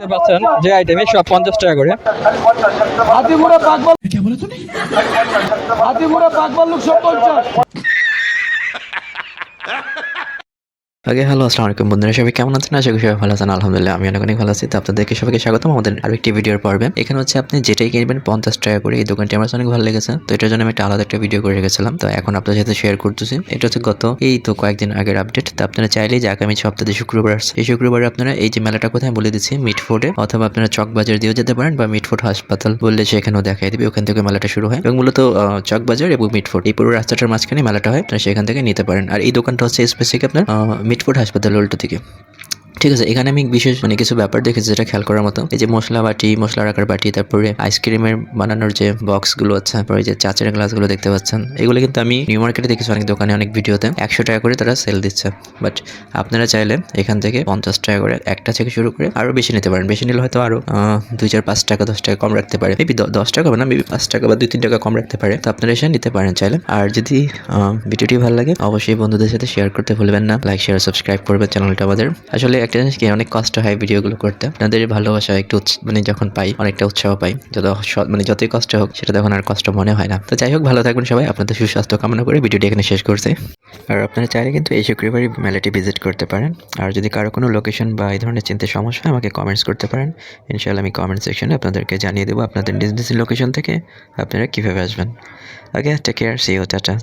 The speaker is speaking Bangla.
দেখতে পাচ্ছেন যে আইটেমে সব পঞ্চাশ টাকা করে। হাতিমুড়া পাকবাল হাতিমুড়া পাকবাল লোক সব পঞ্চাশ। ওকে হ্যালো, আসসালামু আলাইকুম বন্ধুরা, সবাই কেমন আছেন? আশা করি সবাই ভালো আছেন, আলহামদুলিল্লাহ, আমি অনেক অনেক ভালো আছি। তো আপনাদেরকে সবাইকে স্বাগতম। আমাদের আরও একটি ভিডিওর পর্বে। এখানে হচ্ছে আপনি যেটাই কিনবেন পঞ্চাশ টাকা করে। এই দোকানটি আমার অনেক ভালো লেগেছে। তো এটার জন্য আমি একটা আলাদা একটা ভিডিও করে রেখেছিলাম। তো এখন আপনাদের সাথে শেয়ার করতেছি। এটা হচ্ছে গত, এই তো কয়েকদিন আগের আপডেট তো আপনারা চাইলেই যে আগামী সপ্তাহে শুক্রবার আসছে এই শুক্রবারে আপনারা এই যে মেলাটা কোথায় বলে দিচ্ছি, মিটফোর্ডে, অথবা আপনারা চকবাজার দিয়েও যেতে পারেন বা মিটফোর্ড হাসপাতাল বললে সেখানেও দেখাই দিবে ওখান থেকে মেলাটা শুরু হয়। এবং মূলত চকবাজার এবং মিটফোর্ড, এই পুরো রাস্তাটার মাঝখানে মেলাটা হয়। আপনারা সেখান থেকে নিতে পারেন। আর এই দোকানটা হচ্ছে স্পেসিফিক আপনার মিটফোর্ড হাসপাতাল উল্টো থেকে ঠিক আছে, এখানে আমি বিশেষ মানে কিছু ব্যাপার দেখেছি যেটা খেয়াল করার মতো। এই যে মশলা বাটি মশলা রাখার বাটি, তারপরে আইসক্রিমের বানানোর যে বক্সগুলো আছে, তারপরে যে চাচের গ্লাসগুলো দেখতে পাচ্ছেন, এগুলো কিন্তু আমি নিউ মার্কেটে দেখেছি অনেক দোকানে, অনেক ভিডিওতে একশো টাকা করে তারা সেল দিচ্ছে। বাট আপনারা চাইলে এখান থেকে পঞ্চাশ টাকা করে একটা থেকে শুরু করে আরও বেশি নিতে পারেন। বেশি নিলে হয়তো আরও দুই চার, পাঁচ টাকা, দশ টাকা কম রাখতে পারে। মেবি দশ টাকা হবে না মেবি পাঁচ টাকা বা দুই, তিন টাকা কম রাখতে পারে। তো আপনারা এসে নিতে পারেন চাইলে। আর যদি ভিডিওটি ভালো লাগে, অবশ্যই বন্ধুদের সাথে শেয়ার করতে ভুলবেন না। লাইক শেয়ার সাবস্ক্রাইব করবেন চ্যানেলটা আমাদের। আসলে একটা জিনিস কি, অনেক কষ্ট হয় ভিডিওগুলো করতে। আপনাদের ভালোবাসা একটু মানে যখন পাই, অনেকটা উৎসাহ পাই। যত মানে যতই কষ্ট হোক, সেটা তখন আর কষ্ট মনে হয় না। তো যাই হোক, ভালো থাকবেন সবাই। আপনাদের সুস্বাস্থ্য কামনা করে ভিডিওটি এখানে শেষ করছি। আর আপনারা চাইলে কিন্তু এই শুক্রবারই মেলাটি ভিজিট করতে পারেন। আর যদি কারও কোনো লোকেশন বা এই ধরনের চিন্তা সমস্যা হয়, আমাকে কমেন্টস করতে পারেন। ইনশাআল্লাহ আমি কমেন্ট সেকশনে আপনাদেরকে জানিয়ে দেবো আপনাদের নিজ লোকেশন থেকে আপনারা কীভাবে আসবেন। ওকে টেক কেয়ার সি ও টাটা।